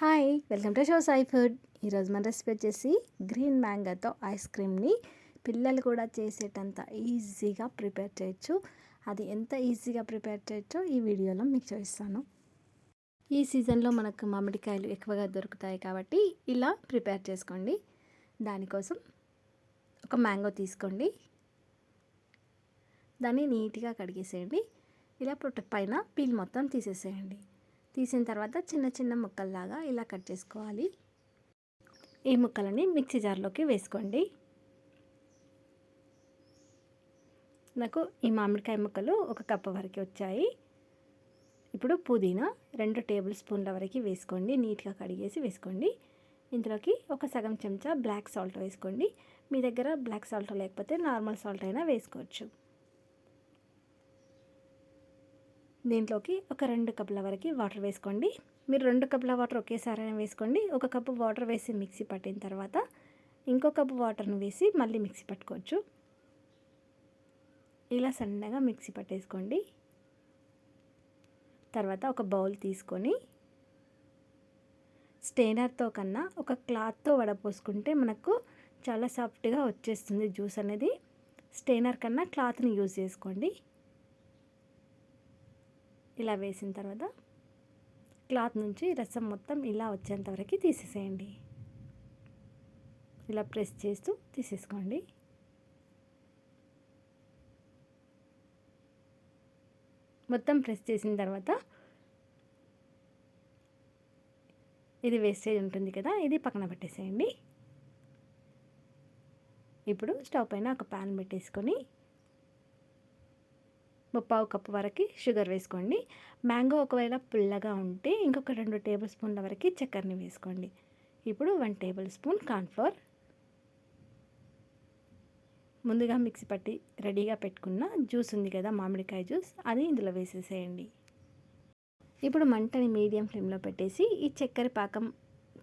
Hi welcome to show Sai food. ఈరోజు మన recipe వచ్చేసి గ్రీన్ మ్యాంగోతో ఐస్ క్రీమ్ని పిల్లలు కూడా చేసేటంత ఈజీగా ప్రిపేర్ చేయొచ్చు. అది ఎంత ఈజీగా ప్రిపేర్ చేయొచ్చో ఈ వీడియోలో మీకు చూపిస్తాను. ఈ సీజన్లో మనకు మామిడికాయలు ఎక్కువగా దొరుకుతాయి కాబట్టి ఇలా ప్రిపేర్ చేసుకోండి. దానికోసం ఒక మ్యాంగో తీసుకోండి. దాన్ని నీట్గా కడిగేసేయండి. ఇలా పొట్ట పైన పీల్ మొత్తం తీసేసేయండి. తీసిన తర్వాత చిన్న చిన్న ముక్కల్లాగా ఇలా కట్ చేసుకోవాలి. ఈ ముక్కలని మిక్సీ జార్లోకి వేసుకోండి. నాకు ఈ మామిడికాయ ముక్కలు ఒక కప్పు వరకు వచ్చాయి. ఇప్పుడు పుదీనా రెండు టేబుల్ స్పూన్ల వరకు వేసుకోండి. నీట్గా కడిగేసి వేసుకోండి. ఇందులోకి ఒక సగం చెంచా బ్లాక్ సాల్ట్ వేసుకోండి. మీ దగ్గర బ్లాక్ సాల్ట్ లేకపోతే నార్మల్ సాల్ట్ అయినా వేసుకోవచ్చు. దీంట్లోకి ఒక రెండు కప్పుల వరకు వాటర్ వేసుకోండి. మీరు రెండు కప్పుల వాటర్ ఒకేసారి వేసుకోండి. ఒక కప్పు వాటర్ వేసి మిక్సీ పట్టిన తర్వాత ఇంకో కప్పు వాటర్ని వేసి మళ్ళీ మిక్సీ పట్టుకోవచ్చు. ఇలా సన్నగా మిక్సీ పట్టేసుకోండి. తర్వాత ఒక బౌల్ తీసుకొని స్టెయినర్తో కన్నా ఒక క్లాత్తో వడపోసుకుంటే మనకు చాలా సాఫ్ట్గా వచ్చేస్తుంది జ్యూస్ అనేది. స్టెయినర్ కన్నా క్లాత్ని యూజ్ చేసుకోండి. ఇలా వేసిన తర్వాత క్లాత్ నుంచి రసం మొత్తం ఇలా వచ్చేంత వరకు తీసేసేయండి. ఇలా ప్రెస్ చేస్తూ తీసేసుకోండి. మొత్తం ప్రెస్ చేసిన తర్వాత ఇది వేస్టేజ్ ఉంటుంది కదా ఇది పక్కన పెట్టేసేయండి. ఇప్పుడు స్టవ్ పైన ఒక ప్యాన్ పెట్టేసుకొని ముప్పావు కప్పు వరకు షుగర్ వేసుకోండి. మ్యాంగో ఒకవేళ పుల్లగా ఉంటే ఇంకొక రెండు టేబుల్ స్పూన్ల వరకు చక్కెరని వేసుకోండి. ఇప్పుడు వన్ టేబుల్ స్పూన్ కార్న్ఫ్లోర్ ముందుగా మిక్సీ పట్టి రెడీగా పెట్టుకున్న జ్యూస్ ఉంది కదా మామిడికాయ జ్యూస్ అది ఇందులో వేసేసేయండి. ఇప్పుడు మంటని మీడియం ఫ్లేమ్లో పెట్టేసి ఈ చక్కెర పాకం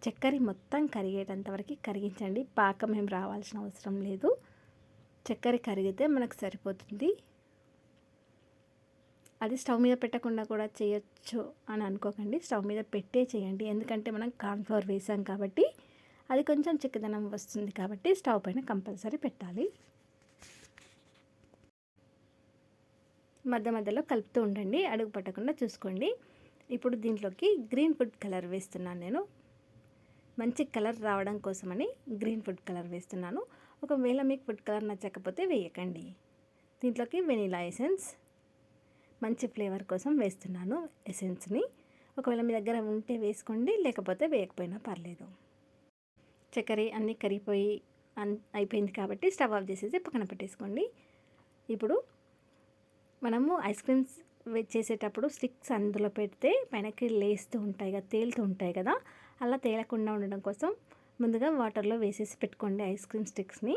చక్కెర మొత్తం కరిగేటంత వరకు కరిగించండి. పాకం ఏం రావాల్సిన అవసరం లేదు. చక్కెర కరిగితే మనకు సరిపోతుంది. అది స్టవ్ మీద పెట్టకుండా కూడా చేయొచ్చు అని అనుకోకండి. స్టవ్ మీద పెట్టే చేయండి. ఎందుకంటే మనం కార్న్ఫ్లవర్ వేసాం కాబట్టి అది కొంచెం చిక్కదనం వస్తుంది కాబట్టి స్టవ్ పైన కంపల్సరీ పెట్టాలి. మధ్య మధ్యలో కలుపుతూ ఉండండి. అడుగు పట్టకుండా చూసుకోండి. ఇప్పుడు దీంట్లోకి గ్రీన్ ఫుడ్ కలర్ వేస్తున్నాను నేను. మంచి కలర్ రావడం కోసమని గ్రీన్ ఫుడ్ కలర్ వేస్తున్నాను. ఒకవేళ మీకు ఫుడ్ కలర్ నచ్చకపోతే వేయకండి. దీంట్లోకి వెనీలా ఎసెన్స్ మంచి ఫ్లేవర్ కోసం వేస్తున్నాను ఎసెన్స్ని. ఒకవేళ మీ దగ్గర ఉంటే వేసుకోండి లేకపోతే వేయకపోయినా పర్లేదు. చక్కెర అన్నీ కరిగిపోయి అన్ అయిపోయింది కాబట్టి స్టవ్ ఆఫ్ చేసేసి పక్కన పెట్టేసుకోండి. ఇప్పుడు మనము ఐస్ క్రీమ్స్ చేసేటప్పుడు స్టిక్స్ అందులో పెడితే పైనకి లేస్తూ ఉంటాయి కదా తేలుతూ ఉంటాయి కదా అలా తేలకుండా ఉండడం కోసం ముందుగా వాటర్లో వేసేసి పెట్టుకోండి ఐస్ క్రీమ్ స్టిక్స్ని.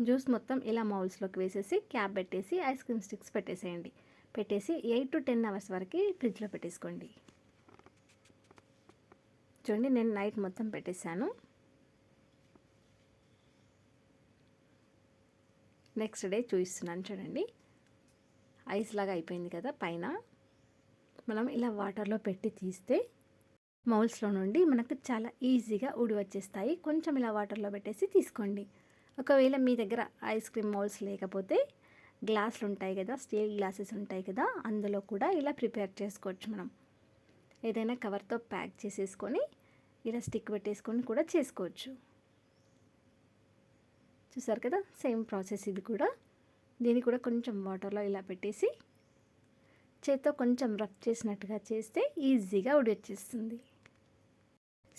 జ్యూస్ మొత్తం ఇలా మౌల్స్లోకి వేసేసి క్యాప్ పెట్టేసి ఐస్ క్రీమ్ స్టిక్స్ పెట్టేసేయండి. పెట్టేసి ఎయిట్ టు టెన్ అవర్స్ వరకు ఫ్రిడ్జ్లో పెట్టేసుకోండి. చూడండి నేను నైట్ మొత్తం పెట్టేశాను. నెక్స్ట్ డే చూపిస్తున్నాను చూడండి. ఐస్ లాగా అయిపోయింది కదా పైన. మనం ఇలా వాటర్లో పెట్టి తీస్తే మౌల్స్లో నుండి మనకు చాలా ఈజీగా ఊడి వచ్చేస్తాయి. కొంచెం ఇలా వాటర్లో పెట్టేసి తీసుకోండి. ఒకవేళ మీ దగ్గర ఐస్ క్రీమ్ మౌల్స్ లేకపోతే గ్లాసులు ఉంటాయి కదా స్టీల్ గ్లాసెస్ ఉంటాయి కదా అందులో కూడా ఇలా ప్రిపేర్ చేసుకోవచ్చు మనం. ఏదైనా కవర్తో ప్యాక్ చేసేసుకొని ఇలా స్టిక్ పెట్టేసుకొని కూడా చేసుకోవచ్చు. చూసారు కదా సేమ్ ప్రాసెస్ ఇది కూడా. దీన్ని కూడా కొంచెం వాటర్లో ఇలా పెట్టేసి చేత్తో కొంచెం రఫ్ చేసినట్టుగా చేస్తే ఈజీగా ఉడి వచ్చేస్తుంది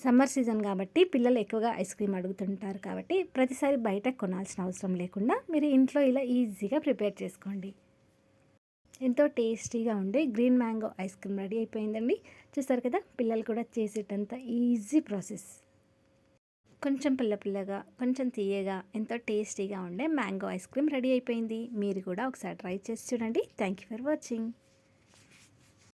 సమ్మర్ సీజన్ కాబట్టి పిల్లలు ఎక్కువగా ఐస్ క్రీమ్ అడుగుతుంటారు కాబట్టి ప్రతిసారి బయట కొనాల్సిన అవసరం లేకుండా మీరు ఇంట్లో ఇలా ఈజీగా ప్రిపేర్ చేసుకోండి. ఎంతో టేస్టీగా ఉండే green mango ice cream ready అయిపోయిందండి. చూస్తారు కదా పిల్లలు కూడా చేసేటంత ఈజీ ప్రాసెస్. కొంచెం పిల్ల పిల్లగా కొంచెం తీయగా ఎంతో టేస్టీగా ఉండే మ్యాంగో ఐస్ క్రీమ్ రెడీ అయిపోయింది. మీరు కూడా ఒకసారి ట్రై చేసి చూడండి. Thank you for watching.